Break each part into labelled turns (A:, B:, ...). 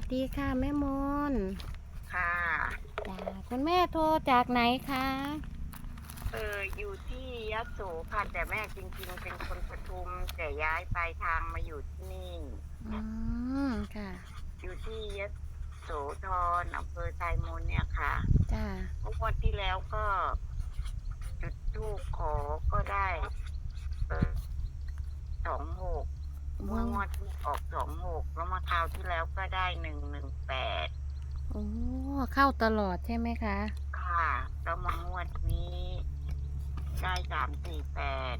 A: วัสดีค่ะแม่มน
B: ค่ะ
A: จ้าคุณแม่โทรจากไหนคะ
B: เอออยู่ที่ยะโสค่ะแต่แม่จริง ๆ เป็นคนปทุม แต่ย้ายปลายทางมาอยู่ที่นี่
A: อืมค่ะ
B: อยู่ที่ยะโสธรอำเภอไซมูลเนี่ยค่ะ
A: จ้า
B: เมื่อวันที่แล้วก็ จุดทูปขอก็ได้เออสองหกเมื่องวดที่ออกสองหกแล้วมาคราวที่แล้วก็ได้หนึ่งหนึ่งแปด
A: โอ้ เข้าตลอดใช่ไหมคะ
B: ค่ะแล้วมางวดนี้ ได้สามสี่แปด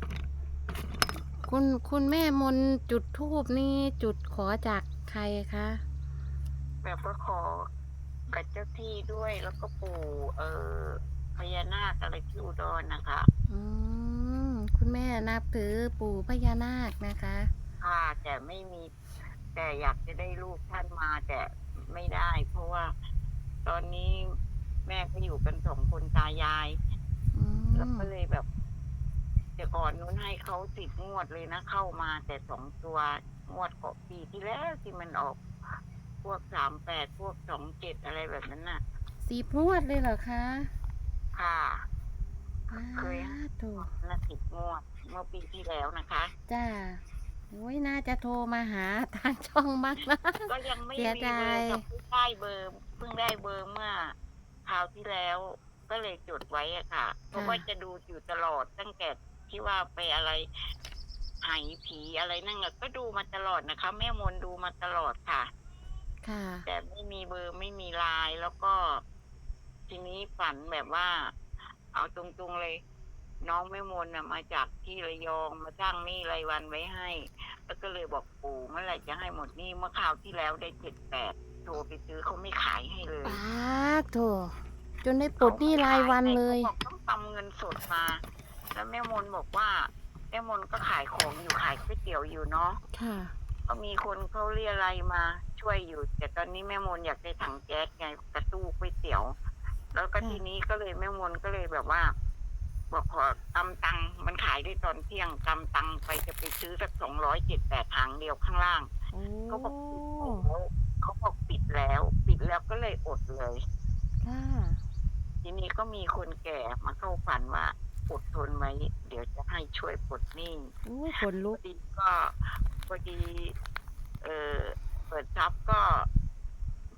A: คุณคุณแม่มนจุดทูบนี่จุดขอจากใครคะ
B: แบบว่าขอกับเจ้าที่ด้วยแล้วก็ปู่เออพญานาคอะไรที่อุดรนะคะ
A: อืมคุณแม่นับถือปู่พญานาคนะคะ
B: ค่ะแต่ไม่มี แต่อยากจะได้ลูกท่านมาแต่ไม่ได้ เพราะว่า ตอนนี้แม่ก็อยู่กันสองคนตายาย
A: อื
B: แล้ว
A: ม
B: ก็เลยแบบแต่ก่อนนู้นให้เขาสิบงวดเลยนะเข้ามาแต่สองตัวงวดกปีที่แล้วที่มันออก พวกสามแปดพวกสองเจ็ดอะไรแบบนั้นน่ะ
A: สีพวดเลยเหรอคะ
B: ค่ะ เคย
A: อ้าถูก
B: น่าสิบงวดเมื่อปีที่แล้วนะคะ
A: จ้าโอ้ยน่าจะโทรมาหาทางช่องบ้างนะ
B: ก็ยังไม่
A: เสี
B: มี
A: ย
B: เบ
A: ดา
B: อย ร์กับเพิ่งได้เบอร์เพิ่ งได้เบอร์เมื่อคราวที่แล้วก็เลยจดไว้อะค่ะ เพราะว่าจะดูอยู่ตลอดตั้งแต่ที่ว่าไปอะไรไหผีอะไรนั่นน่ะก็ดูมาตลอดนะคะ แม่มนดูมาตลอดค่ะ
A: ค่ะ
B: แต่ไม่มีเบอร์ไม่มีไลน์แล้วก็ ทีนี้ฝันแบบว่า เอาตรงๆเลย น้องแม่มนน่ะมาจากที่ระยองมาสร้างหนี้รายวันไว้ให้ แล้วก็เลยบอกปู่เมื่อไหร่จะให้หมดหนี้เมื่อคราวที่แล้วได้เจ็ดแปด โทรไปซื้อเขาไม่ขายให้เลย
A: ป้าโถจนได้ปลดหนี้รายวันเลย
B: ขาบอกต้องทำเงินสดมา แล้วแม่มนบอกว่าแม่มนก็ขายของอยู่ขายก๋วยเตี๋ยวอยู่เนาะ
A: ค่ะ
B: ก็มีคนเขาเรียอะไรมาช่วยอยู่ แต่ตอนนี้แม่มนอยากได้ถังแก๊สไงกระตู้ก๋วยเตี๋ยว แล้วก็
A: ค่ะ
B: ทีนี้ก็เลยแม่มนก็เลยแบบว่า บอกขอกำตังค์มันขายได้ตอนเที่ยงกำตังค์ไปจะไปซื้อสักสองร้อยเจ็ดแปดถังเดียวข้างล่าง
A: โอ้
B: เขาบอกปิดแล้วเขาบอก เลยอดเลย
A: ค่ะ
B: ทีนี้ก็มีคนแก่มาเข้าฝันว่าอดทนไว้เดี๋ยวจะให้ช่วยปลดหนี้
A: โอ้ยขน
B: พ
A: ลุ
B: อก ดีก็พอดี เออเปิดทับก็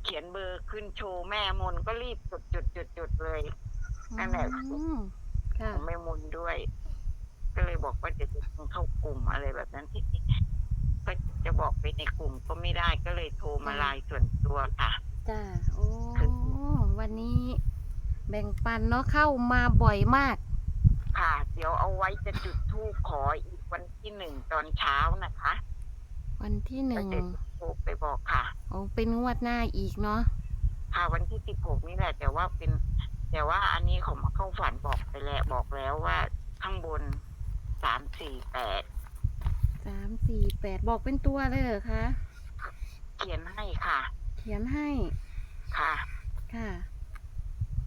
B: เขียนเบอร์ขึ้นโชว์แม่มนก็รีบจดจดจดจดเลย นั่นแหละ
A: อืมค่ะ
B: ของแม่มนด้วย ก็เลยบอกว่าจะจะเข้ากลุ่มอะไรแบบนั้นที่ก็จะบอกไปในกลุ่มก็ไม่ได้ก็เลยโทรมาไลน์ส่วนตัวค่ะ
A: จ้า โอ้ วันนี้แบ่งปันเนาะเข้ามาบ่อยมาก
B: ค่ะเดี๋ยวเอาไว้จะจุดธูปขออีกวันที่หนึ่งตอนเช้านะคะ
A: วันที่หนึ่ง
B: ก็จะโทรไปบอกค่ะ
A: โอ้เป็นงวดหน้าอีกเนาะ
B: ค่ะวันที่สิบหกนี่แหละ แต่ว่าเป็น แต่ว่าอันนี้เขามาเข้าฝันบอกไปแล้วบอกแล้วว่าข้างบนสามสี่แปด
A: สามสี่แปดบอกเป็นตัวเลยเหรอคะ
B: เขียนให้ค่ะ
A: เขียนให้
B: ค่ะ
A: ค่ะ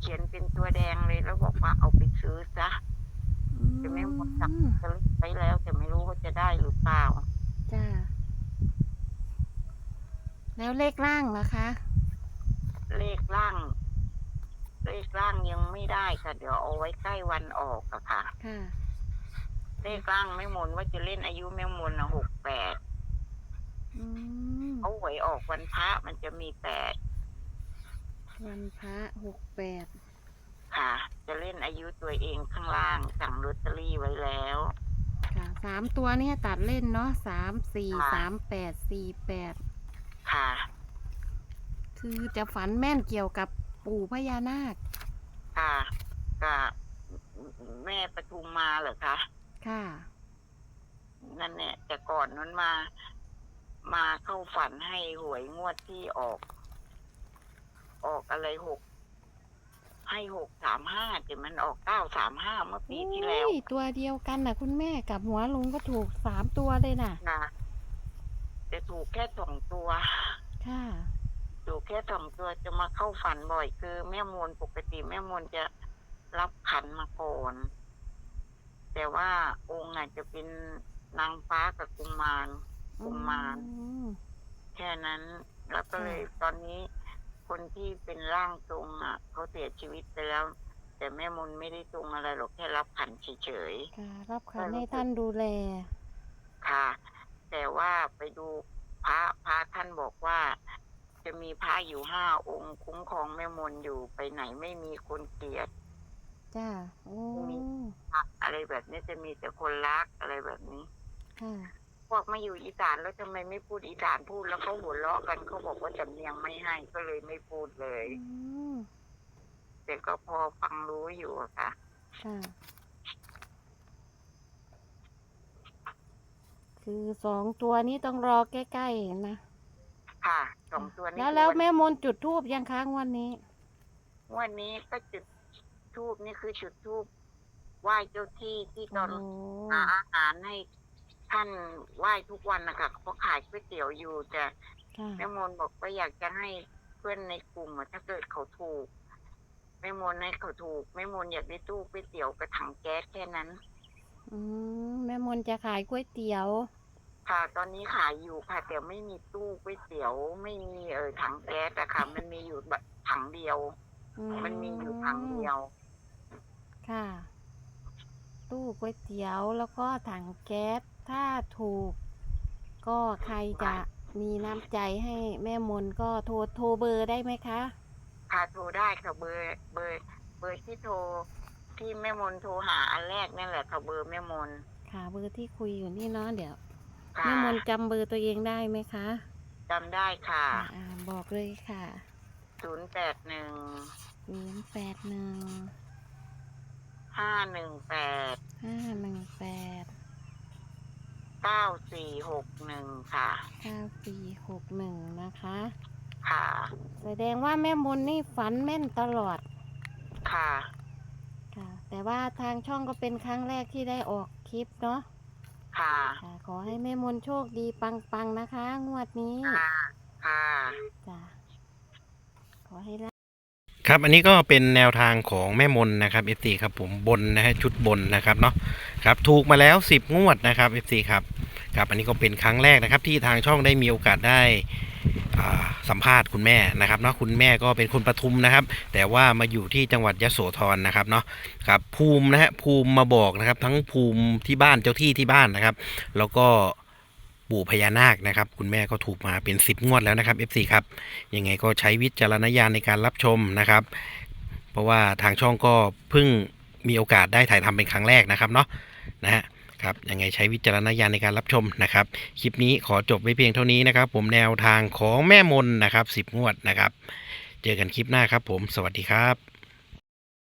B: เขียนเป็นตัวแดงเลยแล้วบอกว่าเอาไปซื้อซะ
A: อื
B: จะไม่หมดจัก
A: ม
B: จะไปแล้ว แต่ไม่รู้ว่าจะได้หรือเปล่า
A: จ้าแล้วเลขล่างนะคะ
B: เลขล่าง เลขล่างยังไม่ได้ค่ะ เดี๋ยวเอาไว้ใกล้วันออกอะค่ะ
A: ค่ะ
B: เลขล่างไม่มนว่าจะเล่นอายุแม่มนอะหกแปด
A: อืม
B: เขาหวยออกวันพระมันจะมีแปด
A: วันพระหกแปด
B: ค่ะ จะเล่นอายุตัวเองข้างล่างสั่งลอตเตอรี่ไว้แล้ว
A: ค่ะสามตัวเนี่ยตัดเล่นเนาะสามสี่
B: ค่ะ
A: สามแปดสี่แปด
B: ค่ะ
A: คือจะฝันแม่นเกี่ยวกับปู่พญานาค
B: ค่ะกับแม่ปทุมมาเหรอคะ
A: ค่ะ
B: นั่นเนี่ยแต่ก่อนนั้นมา มาเข้าฝันให้หวยงวดที่ออก ออกอะไรหกให้หกสามห้าแต่มันออกเก้าสามห้าเมื่อปีที่แล้ว
A: อุ้ยตัวเดียวกันนะคุณแม่กับหัวลุงก็ถูกสามตัวเลยน่ะ
B: นะแต่ถูกแค่สองตัว
A: ค่ะ
B: ถูกแค่สองตัวจะมาเข้าฝันบ่อย คือแม่มวลปกติแม่มวลจะรับขันมาก่อน แต่ว่าองค์อาจจะเป็นนางฟ้ากับกุมารกุมาร
A: อืม
B: แค่นั้น แล้วก็เลยตอนนี้ คนที่เป็นร่างทรงอะเขาเสียชีวิตไปแล้ว แต่แม่มนไม่ได้ทรงอะไรหรอกแค่รับขันเฉย
A: ค่ะรับขันให้ท่านดูแล
B: ๆค่ะ แต่ว่าไปดูพระพระท่านบอกว่า จะมีพระอยู่ห้าองค์คุ้มครองแม่มนอยู่ไปไหนไม่มีคนเกลียด
A: จ้าโอ้
B: มีอะไรแบบนี้จะมีแต่คนรักอะไรแบบนี้
A: ค่ะ
B: พวกมาอยู่อีสานแล้วทำไมไม่พูดอีสานพูดแล้วเขาหัวเราะกันเขาบอกว่าจำเนียงไม่ให้ก็เลยไม่พูดเลย
A: อืม
B: แต่ก็พอฟังรู้อยู่อะค่ะ
A: ค่ะ คือสองตัวนี้ต้องรอใกล้ๆนะ
B: ค่ะสองตัวนี้
A: แล้วแล้วแม่มนต์จุดทูบยังค้างวันนี้
B: วันนี้ก็จุดทูบนี่คือจุดทูบไหว้เจ้าที่ที่ตอน
A: โอ้
B: หาอาหารให้ ท่านไหว้ทุกวันนะคะเพราะขายก๋วยเตี๋ยวอยู่แต่
A: ค่ะ
B: แม่มนบอกว่าอยากจะให้เพื่อนในกลุ่มอะถ้าเกิดเขาถูกแม่มนให้เขาถูกแม่มนอยากได้ตู้ก๋วยเตี๋ยวกับถังแก๊สแค่นั้น
A: อืมแม่มนต์จะขายก๋วยเตี๋ยว
B: ค่ะ ตอนนี้ขายอยู่ค่ะแต่ไม่มีตู้ก๋วยเตี๋ยวไม่มีเออถังแก๊สอะค่ะ มันมีอยู่แบบถังเดียว
A: อื
B: มันมีอยู่ถังเดียว
A: ค่ะ ตู้ก๋วยเตี๋ยวแล้วก็ถังแก๊ส ถ้าถูก ก็ใครจะมีน้ำใจให้แม่มนก็โทรโทรเบอร์ได้ไหมคะ
B: ค่ะโทรได้ค่ะเบอร์เบอร์เบอร์ที่โทรที่แม่มนโทรหาอันแรกนั่นแหละค่ะเบอร์แม่มน
A: ค่ะ เบอร์ที่คุยอยู่นี่เนาะเดี๋ยว
B: ค่ะ
A: แม่มนจำเบอร์ตัวเองได้ไหมคะ
B: จำได้ค่ะ
A: อ่าบอกเลยค่ะ
B: ศูนย์แปดหนึ่ง
A: ศูนย์แปดหนึ่ง
B: ห้าหนึ่งแปด
A: ห้าหนึ่งแปด
B: เก้าสี่หกหนึ่งค่ะ
A: เก้าสี่หกหนึ่งนะคะ
B: ค่ะ
A: แสดงว่าแม่มนนี่ฝันแม่นตลอด
B: ค่ะ
A: ค่ะ แต่ว่าทางช่องก็เป็นครั้งแรกที่ได้ออกคลิปเนาะ
B: ค่ะ
A: ค่ะ ขอให้แม่มนโชคดีปังๆนะคะ งวดนี้
B: ค่ะ ค่ะ
A: จ้ะขอให้ร่ำ
C: ครับอันนี้ก็เป็นแนวทางของแม่มนนะครับเอฟซีครับผมบนนะฮะชุดบนนะครับเนาะครับถูกมาแล้ว 10 งวดนะครับเอฟซีครับ ครับอันนี้ก็เป็นครั้งแรกนะครับ ที่ทางช่องได้มีโอกาสได้สัมภาษณ์คุณแม่นะครับเนาะคุณแม่ก็เป็นคนปทุมนะครับ แต่ว่ามาอยู่ที่จังหวัดยะโสธรนะครับเนาะครับภูมินะฮะภูมิมาบอกนะครับ ทั้งภูมิที่บ้านเจ้าที่ที่บ้านนะครับ แล้วก็ปู่พญานาคนะครับ คุณแม่ก็ถูกมาเป็น10งวดแล้วนะครับ FC ครับยังไงก็ใช้วิจารณญาณในการรับชมนะครับ เพราะว่าทางช่องก็เพิ่งมีโอกาสได้ถ่ายทำเป็นครั้งแรกนะครับเนาะนะฮะะครับยังไงใช้วิจารณญาณในการรับชมนะครับ คลิปนี้ขอจบไว้เพียงเท่านี้นะครับ ผมแนวทางของแม่มนนะครับ 10 งวดนะครับ เจอกันคลิปหน้าครับผม สวัสดีครับ